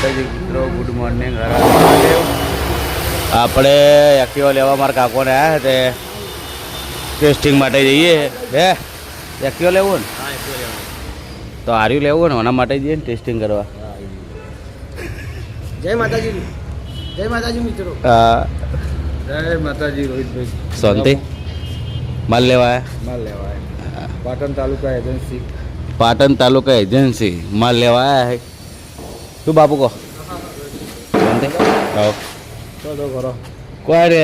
માતાજી મિત્રો good morning આપણે એક્ટિવા લેવા મારા કાકોને આવ્યા તે ટેસ્ટિંગ માટે જઈએ હે એક્ટિવા લેવું ને? તો આર્યું લેવું ને એના માટે જઈએ ને ટેસ્ટિંગ કરવા. જય માતાજી. જય માતાજી મિત્રો. હા. જય માતાજી રોહિતભાઈ. શાંતિ? માલ લેવા માલ લેવાય પાટણ તાલુકા એજન્સી. પાટણ તાલુકા એજન્સી. માલ લેવા આવ્યા હે શું બાપુ કહો. કોઈ રે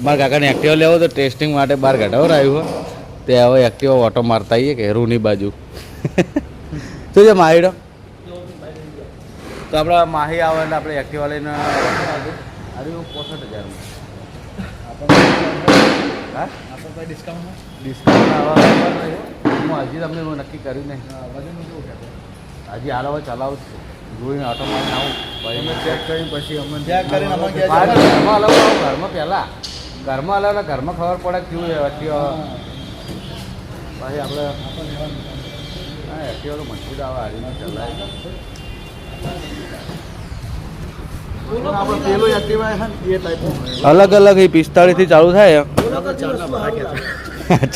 મારા કાકાને એક્ટિવા લેવો તો ટેસ્ટિંગ માટે બહાર ઘટાવર આવ્યું હોય તે હવે એક્ટિવા ઓટો મારતા આવીએ કે રૂની બાજુ. શું છે માહીડો? તો આપણે માહી આવે એટલે આપણે એક્ટિવા લઈને આવ્યું પોસઠ હજારમાં ડિસ્કાઉન્ટ ડિસ્કાઉન્ટ આવવા હું હજી તમને હું નક્કી કર્યું નહીં. હજી હાલ ચલાવું છું. જોઈને ઓટો મારીને આવું. અમે ચેક કરી પછી અમને ચેક કરીને અમે. ઘરમાં અલગ આવું, ઘરમાં પહેલા. ઘરમાં અલગ ઘરમાં ખબર પડે કે કેવું છે એક્ટિવા પછી આપણે હા એક્ટિવા તો મજબૂત આવે હારીને ચલાય. અલગ અલગ એ પિસ્તાળીસથી ચાલુ થાય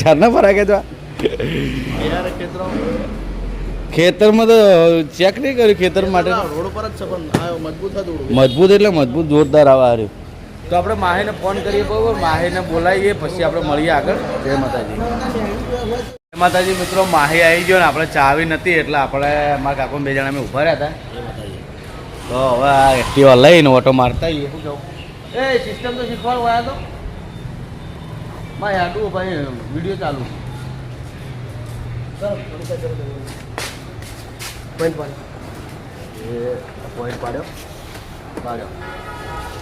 ચારના ફરાકે તો યાર ખેતરમાં તો ચેક નહીં કર્યું ખેતર માટે. રોડ પર જ છે મજબૂત હતું મજબૂત એટલે મજબૂત જોરદાર આવા હાર્યું. તો આપણે માહીને ફોન કરીએ બરાબર? માહીને બોલાવીએ પછી આપણે મળીએ આગળ. જય માતાજી. જય માતાજી મિત્રો માહી આવી ગયો ને આપણે ચાવી નથી એટલે આપણે મારા કાકો બે જણા અમે ઊભા રહ્યા હતા. તો હવે આ એક્ટિવા લઈને ઓટો મારતા આવીએ શું કહું? એ સિસ્ટમ તો શીખવાડવા આવ્યા તો. ભાઈ આટલું ભાઈ વીડિયો ચાલુ. પોઈન્ટ પાડ. એ પોઈન્ટ પાડ્યો પાડ્યો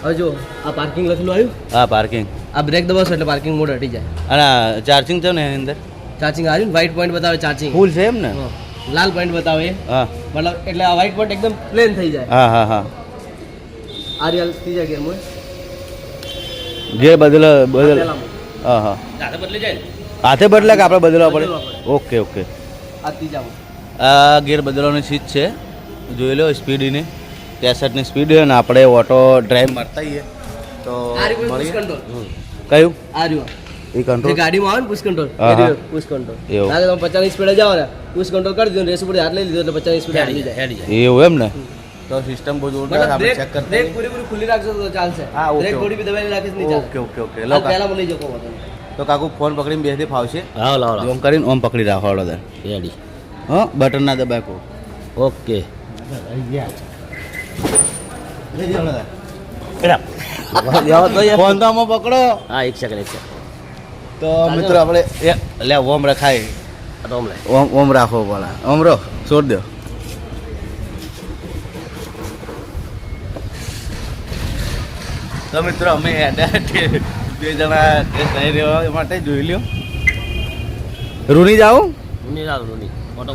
હવે જો આ પાર્કિંગ લખેલું આવ્યું? હા પાર્કિંગ આ બ્રેક દબાવશો એટલે પાર્કિંગ મોડ હટી જાય. અને ચાર્જિંગ છે ને એની અંદર? ચાર્જિંગ આવ્યું વ્હાઇટ પોઈન્ટ બતાવે ચાર્જિંગ ફૂલ છે એમ ને? લાલ પોઈન્ટ બતાવે. હા. મતલબ એટલે આ વ્હાઇટ પોઈન્ટ એકદમ પ્લેન થઈ જાય. હા હા હા. આ રિયલ ગેમ હોય. જે બદલ બદલ હા હા. હાથે બદલી જાય હાથે બદલે કે આપણે બદલવા પડે? બદલવા પડે. Okay okay. આ ત્રીજામાં. આ ગેર બદલવાની સીટ છે. જોઈ લો સ્પીડની. ત્રેસઠની સ્પીડ અને ને આપણે ઓટો ડ્રાઈવ મારતા આવીએ. તો કયું? આ રહ્યું. એ કંટ્રોલ ગાડીમાં આવે ને પુશ કંટ્રોલ. પુશ કંટ્રોલ એવું. ના તમે પચાસ સ્પીડે જાઓ ને પુશ કંટ્રોલ કરી દીધો રેસ ઉપર હાથ લઈ લીધો એટલે પચાસ સ્પીડે આવી જાય એવું એમ ને? તો સિસ્ટમ બહુ જોરદાર આપણે ચેક કરતા બ્રેક પૂરી પૂરી ખુલ્લી રાખજો તો ચાલશે. હા, ઓકે, બ્રેક. થોડી બી રાખીશ નહીં ઓકે ઓકે ઓકે. લો કાકા. પહેલામાં લઈ જકો તો કાકુ ફોન પકડીને બેસી ફાવશે? હા લાવ ઓમ કરીને ઓમ પકડી રાખો દર રેડી હા બટન ના દબાય ઓકે. ફોન પકડો. હા એક સેકન્ડ એક સેકન્ડ તો મિત્રો આપણે લે ઓમ રખાય. ઓમ ઓમ રાખો બોલા ઓમ રો છોડ દો. તો મિત્રો અમે બે જણા ટેસ્ટ લઈ રહ્યો માટે જોઈ લ્યો. રૂની જાઓ? રૂની જાઓ નહીં મોટો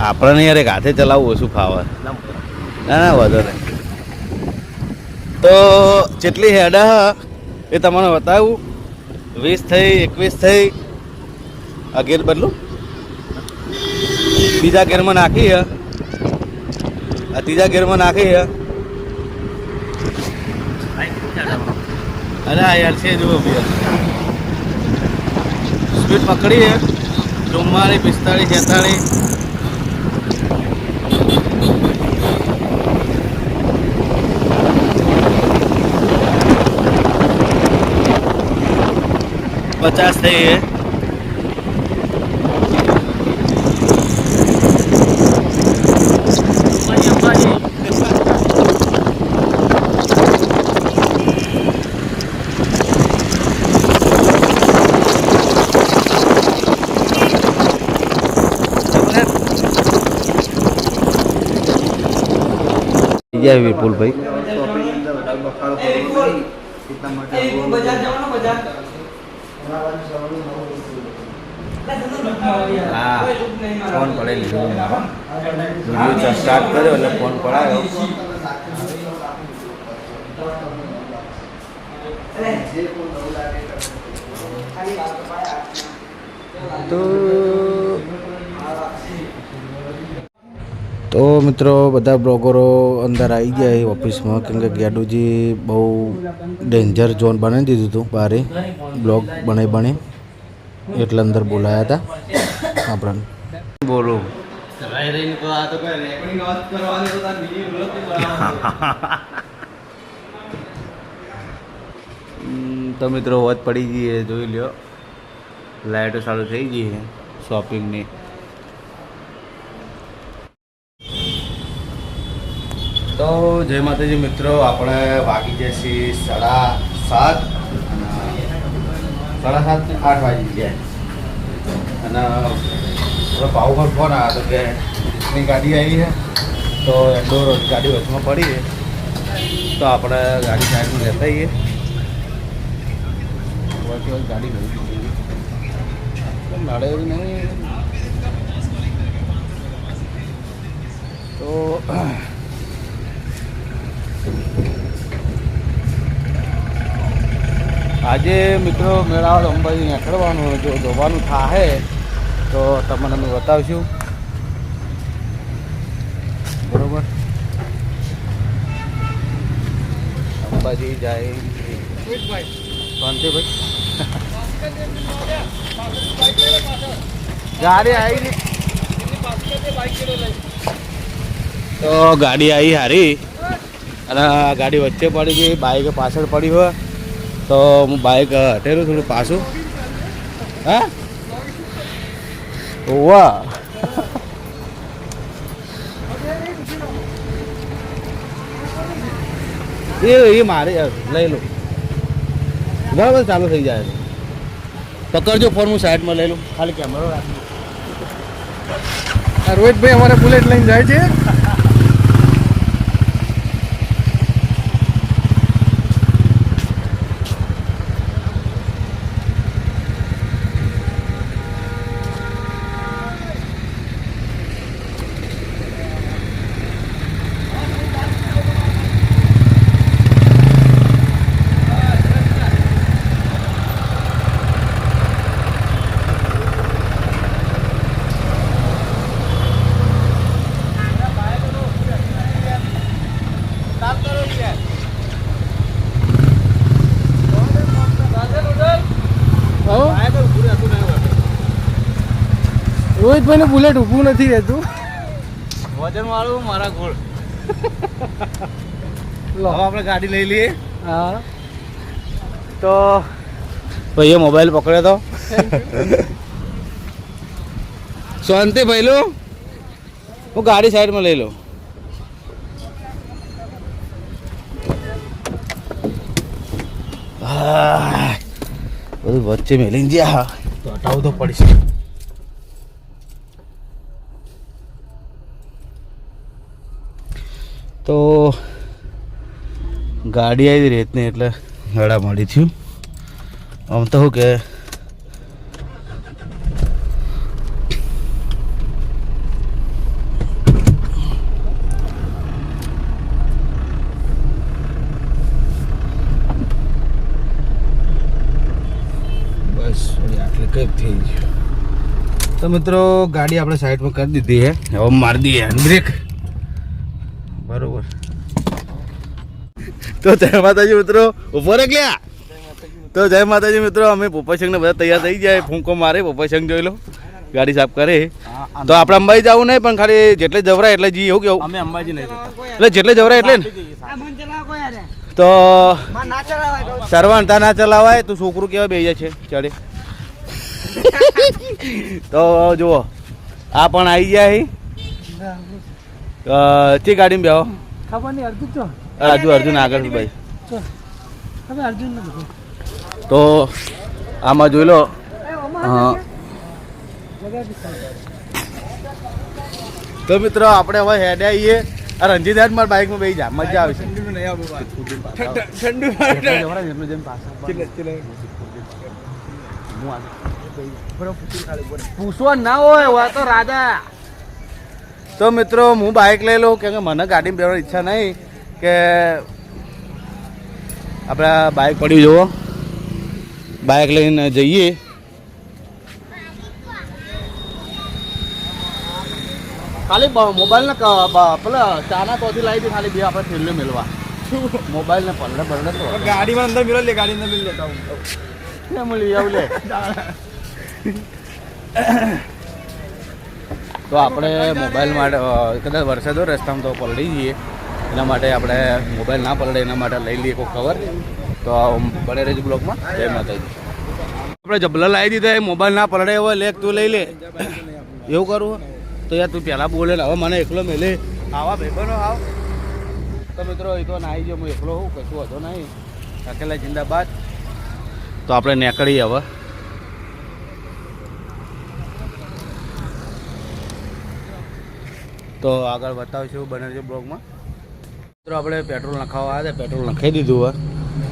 આપણને યાર એક હાથે ચલાવવું ઓછું ફાવે ના ના વાંધો નહીં તો જેટલી હેડા એ તમને બતાવું વીસ થઈ એકવીસ થઈ આ ગેર બદલું બીજા ગેરમાં નાખી આ ત્રીજા ગેરમાં નાખી હે અરે આ યાર છે જુઓ ભૈયા સ્પીડ પકડીએ. ચુમ્માળીસ પિસ્તાળીસ છેતાળીસ. પચાસ થઈ જય વિપુલભાઈ હા ફોન પડે લીધો વીડિયો સ્ટાર્ટ કર્યો એટલે ફોન પડાયો. તો તો મિત્રો, બધા બ્લોગરો અંદર આવી ગયા એ ઓફિસમાં, કેમ કે ગેડુજી બહુ ડેન્જર ઝોન બનાવી દીધું હતું બારે. બ્લોગ બનાવી બને એટલે અંદર બોલાયા હતા આપણને. બોલો. તો મિત્રો વધ પડી ગઈ જોઈ લ્યો. લાઇટો ચાલુ થઈ ગઈ છે શોપિંગની તો જય માતાજી મિત્રો, આપણે વાગી જશે સાડા સાત. સાડા સાત ને આઠ વાગી ગયા. અને થોડો પાવ પર ફોન આવ્યો હતો કે ની ગાડી આવી છે. તો એન્ડોર ગાડી વચમાં પડી તો આપણે ગાડી સાઈડમાં લેતા આવીએ. ગાડી નડે એવી નહીં. તો આજે મિત્રો મેળાવડ અંબાજી નીકળવાનું જો જોવાનું થાહે, તો તમને અમે બતાવશું. બરોબર? અંબાજી જાય. શાંતિભાઈ. ગાડી આવી તો ગાડી આવી હારી. અને ગાડી વચ્ચે પડી ગઈ, બાઈક પાછળ પડી હોય તો હું બાઈક હટેલું થોડું પાછું. હા? વાહ એ એ મારે લઈ લો. બરાબર ચાલુ થઈ જાય. પકડજો ફોન હું સાઈડમાં લઈ લઉં. ખાલી કેમેરો રાખજો. રોહિતભાઈ અમારે બુલેટ લઈને જાય છે. રોહિતભાઈ નું બુલેટ ઊભું નથી રહેતું. વજન વાળું મારા ગોળ. લો. આપણે ગાડી લઈ લઈએ. હા. તો ભાઈએ મોબાઈલ પકડ્યો તો. શાંતિ ભાઈલું. હું ગાડી સાઈડમાં લઈ લઉં. બધું વચ્ચે મેલી ગયા. તો હટાવું તો પડશે. તો ગાડી આવી રહેતને એટલે ગળા મળી થયું. આમ તો શું કે બસ, વળી આટલે કઈ થઈ ગયું. તો મિત્રો, ગાડી આપણે સાઈડમાં કરી દીધી છે હવે મારી દઈએ બ્રેક તો જય માતાજી મિત્રો ઊભો રે ગયા તો જય માતાજી મિત્રો અમે પોપાશંગ ને બધા તૈયાર થઈ જાય ફૂંકો મારે પોપાશંગ જોઈ લો. ગાડી સાફ કરે. તો આપણે અંબાજી જવું નહીં પણ ખાલી જેટલે જવરાય એટલે જઈએ. એવું કેવું? અમે અંબાજી નહીં એટલે જેટલે જવરાય એટલે ને. તો સરવાણતા ના ચલાવાય તું છોકરું કેવા બે જાય છે ચડે તો જુઓ આ પણ આવી જાય હી. ચી ગાડીમાં બેહો? ખબર નહીં અર્જુન છો રાજુ અર્જુન આગળ ભાઈ. હવે અર્જુન તો આમાં જોઈ લો તો મિત્રો આપણે હવે હેડે આવીએ. રણજીત હેડ મારા બાઇકમાં બેસી જા મજા આવશે. ઠંડુ ઠંડુ પૂછવા ના હોય વા તો રાજા. તો મિત્રો હું બાઇક લઈ લઉં કે મને ગાડીમાં બેવાની ઈચ્છા નહીં. કે આપણે બાઇક પડી જુઓ બાઇક લઈને જઈએ. ખાલી મોબાઈલ મોબાઈલને પેલા ચાના તોથી લાવી દી ખાલી બે આપણે ફિલ્મ મેળવા મોબાઈલને પલડે પલડે તો. ગાડીમાં અંદર મિલો લે ગાડી અંદર મિલ લેતા હું લઈ આવું લે. તો આપણે મોબાઈલ માટે કદાચ વરસાદ હોય રસ્તામાં તો પલડી જઈએ. એના માટે આપણે મોબાઈલ ના પલડે એના માટે લઈ લઈએ કોઈ કવર તો બને રહેજો બ્લોકમાં જય માતાજી. આપણે જબલા લાવી દીધા મોબાઈલ ના પલડે હોય, લે, તું લઈ લે. એવું કરવું તો યાર તું પહેલાં બોલે ને, હવે મને એકલો મેલે. આવા ભાઈબંધો આવ. તો મિત્રો, એ તો નાહી જો હું એકલો હોઉં, કશું હતો નહીં. અકેલા જિંદાબાદ. તો આપણે નીકળીએ હવે. તો આગળ બતાવશું બનેજો બ્લોગમાં. મિત્રો, આપણે પેટ્રોલ નખાવા આવ્યા છે પેટ્રોલ નખાઈ દીધું હોય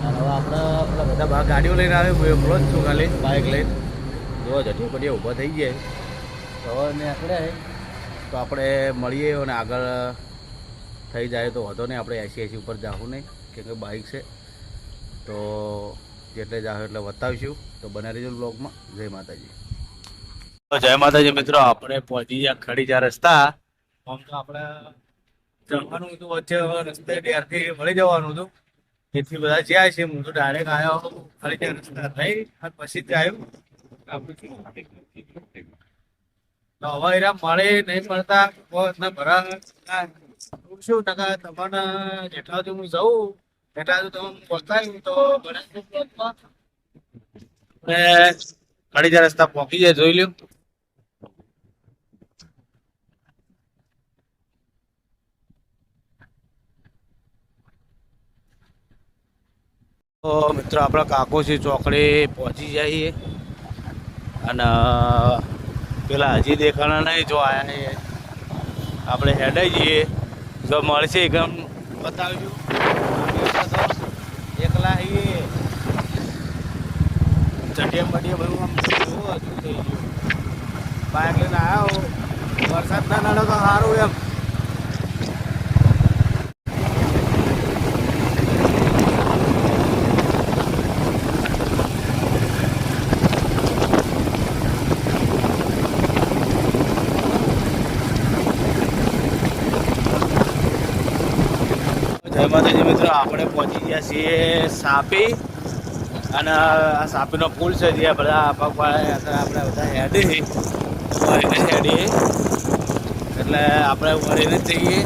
અને હવે આપણે આપણા બધા બહાર ગાડીઓ લઈને આવે હું એકલો જ છું ખાલી બાઇક લઈને. જો જટી પટીએ ઊભા થઈ ગયા તો હવે આપણે તો આપણે મળીએ અને આગળ થઈ જાય તો વધો નહીં, આપણે એસી એસી ઉપર જાવું નહીં, કેમ કે બાઇક છે. તો જેટલે જાવ એટલે બતાવીશું. તો બને રહેજો બ્લોગમાં. જય માતાજી. જય માતાજી મિત્રો, આપણે પહોંચી ગયા ખડીજા રસ્તા. આમ તો આપણે જવાનું હતું, વચ્ચે રસ્તે ત્યારથી મળી જવાનું હતું. તેથી બધા જ્યાં છે હું તો ડાયરેક્ટ આવ્યો ખડીજા રસ્તા થઈ, અને પછી ત્યાં આવ્યું. હવે એરા મળે નહીં મળતા ભરા શું ટકા તમારા જેટલા હું જઉં, એટલા સુધી તમે પહોંચાયું તો કડીજા રસ્તા પહોંચી જાય, જોઈ લ્યો. તો મિત્રો, આપણા કાકોસી ચોકડી પહોંચી જઈએ અને, પેલા હજી દેખાણા નહીં જો આયા આપણે હેડાઈ જઈએ. જો મળશે એકદમ બતાવજો. એકલા આવીએ. ચટિયા બટિયા બધું આમ જોવો હજુ થઈ ગયું. બાઇક લઈને આવ્યો વરસાદ ના નડે તો સારું એમ. જય માતાજી મિત્રો આપણે પહોંચી ગયા છીએ સાપી. અને આ સાપીનો પુલ છે જે બધા પગવાળા આપણે બધા હેડી. વળીને હેડીએ એટલે આપણે વળીને જ જઈએ.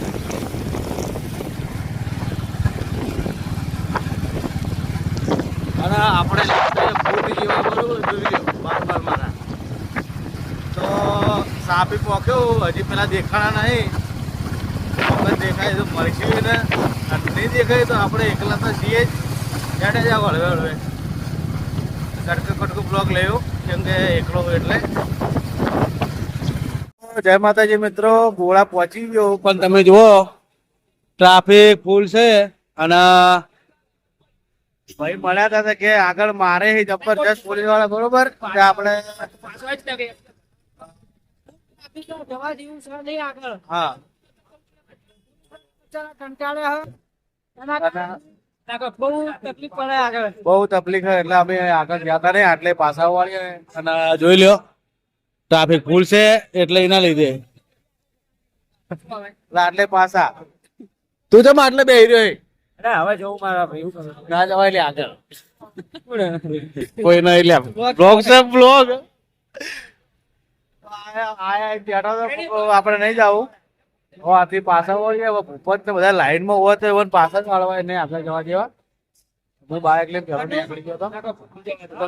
અને આપણે ફૂટ જેવા બરોબર જોઈ લો બાર બાર મારા. તો સાપી પોક્યો, હજી પેલા દેખાણા નહીં. આપણે દેખાય તો મળશે ને નહીં દેખાય તો આપણે એકલા તો છીએ જ. જાડે જા હળવે હળવે કટકો કટકો બ્લોક લેવો કેમ કે એકલો હોય એટલે. જય માતાજી મિત્રો ગોળા પહોંચી ગયો. પણ તમે જુઓ ટ્રાફિક ફૂલ છે અને ભાઈ મળ્યા હતા કે આગળ મારે જબરજસ્ત પોલીસવાળા બરોબર આપણે જવા જેવું છે નહીં આગળ. હા. કંટાળ્યા હવે બહુ તકલીફ છે એટલે અમે આગળ જતા નહીં આટલે પાછા વાળીએ અને જોઈ લ્યો ટ્રાફિક ફૂલ છે એટલે એના લીધે. આટલે પાછા. તું જમ આટલે બે રહ્યો હવે જવું મારા ભાઈ ના જવાય લે આગળ. કોઈ નહીં લે બ્લોગ છે બ્લોગ આપણે નહીં જવું. આથી પાછા વળીએ ભૂપત ને બધા લાઈનમાં હોય તો પાછા જ વાળવા નહીં આગળ જવા દેવા. હું બાઇક લઈને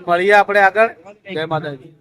મળીએ આપણે આગળ. જય માતાજી.